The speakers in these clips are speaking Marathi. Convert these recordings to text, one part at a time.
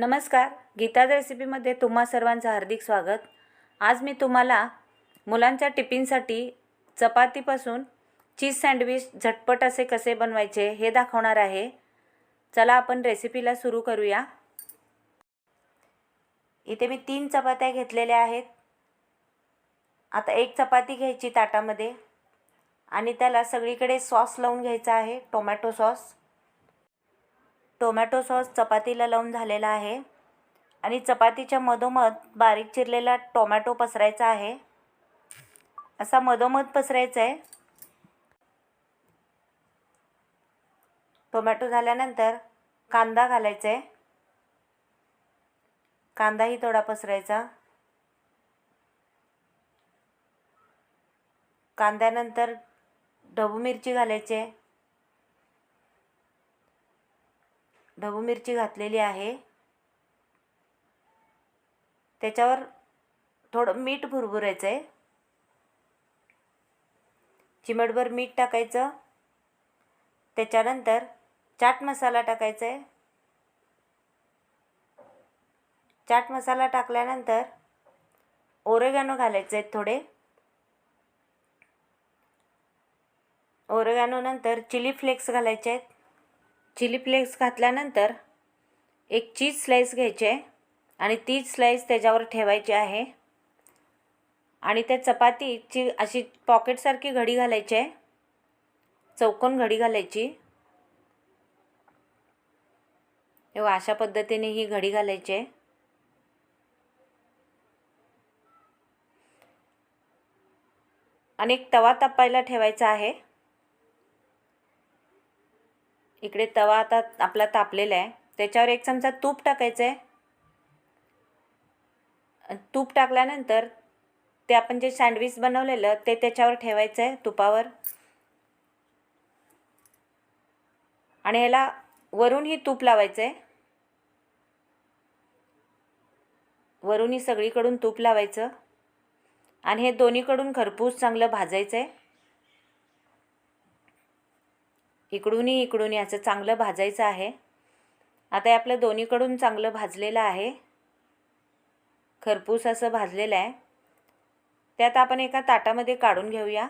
नमस्कार. गीता रेसिपीमध्ये तुम्हा सर्वांचं हार्दिक स्वागत. आज मी तुम्हाला मुलांच्या टिफिनसाठी चपातीपासून चीज सँडविच झटपट असे कसे बनवायचे हे दाखवणार आहे. चला आपण रेसिपीला सुरू करूया. इथे मी तीन चपात्या घेतलेल्या आहेत. आता एक चपाती घ्यायची ताटामध्ये आणि त्याला सगळीकडे सॉस लावून घ्यायचा आहे टोमॅटो सॉस. टोमॅटो सॉस चपातीला लावून झालेला आहे आणि चपातीच्या मधोमध बारीक चिरलेला टोमॅटो पसरायचा आहे. असा मधोमध पसरायचा आहे. टोमॅटो झाल्यानंतर कांदा घालायचा आहे. कांदाही थोडा पसरायचा. कांद्यानंतर ढबू मिरची घालायची आहे ढबू मिरची घातलेली आहे. त्याच्यावर थोडं मीठ भुरभुरायचं आहे चिमटभर मीठ टाकायचं. त्याच्यानंतर चाट मसाला टाकायचा आहे चाट मसाला टाकल्यानंतर ओरेगॅनो घालायचे आहेत थोडे. ओरेगॅनोनंतर चिली फ्लेक्स घालायचे आहेत चिली फ्लेक्स घातल्यानंतर एक चीज स्लाईस घ्यायची आहे आणि तीच स्लाईस त्याच्यावर ठेवायची आहे. आणि त्या चपातीची अशी पॉकेटसारखी घडी घालायची आहे. चौकोन घडी घालायची. तेव्हा अशा पद्धतीने ही घडी घालायची आहे. आणि एक तवा तापायला ठेवायचा आहे. इकडे तवा आता आपला तापलेला आहे. त्याच्यावर एक चमचा तूप टाकायचं आहे. तूप टाकल्यानंतर ते आपण जे सँडविच बनवलेलं ते त्याच्यावर ठेवायचं आहे तुपावर. आणि याला वरूनही तूप लावायचं आहे. वरूनही सगळीकडून तूप लावायचं. आणि हे दोन्हीकडून खरपूस चांगलं भाजायचं आहे. इकडूनही इकडून याचं चांगलं भाजायचं आहे. आता हे आपलं दोन्हीकडून चांगलं भाजलेलं आहे. खरपूस असं भाजलेलं आहे. त्यात आपण एका ताटामध्ये काढून घेऊया.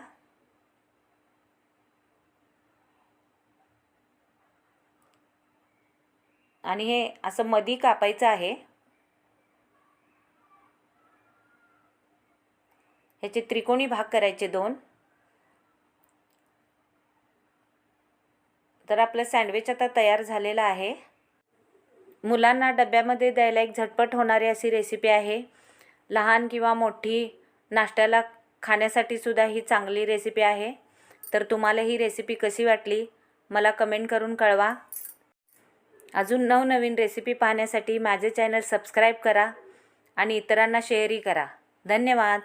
आणि हे असं मधी कापायचं आहे. ह्याचे त्रिकोणी भाग करायचे दोन. तर आपलं सँडविच आता तयार झालेलं आहे. मुलांना डब्यामध्ये द्यायला एक झटपट होणारी अशी रेसिपी आहे. लहान किंवा मोठी नाश्त्याला खाण्यासाठी सुद्धा ही चांगली रेसिपी आहे. तर तुम्हाला ही रेसिपी कशी वाटली मला कमेंट करून कळवा. अजून नवनवीन रेसिपी पाहण्यासाठी माझे चॅनल सबस्क्राईब करा आणि इतरांना शेअरही करा. धन्यवाद.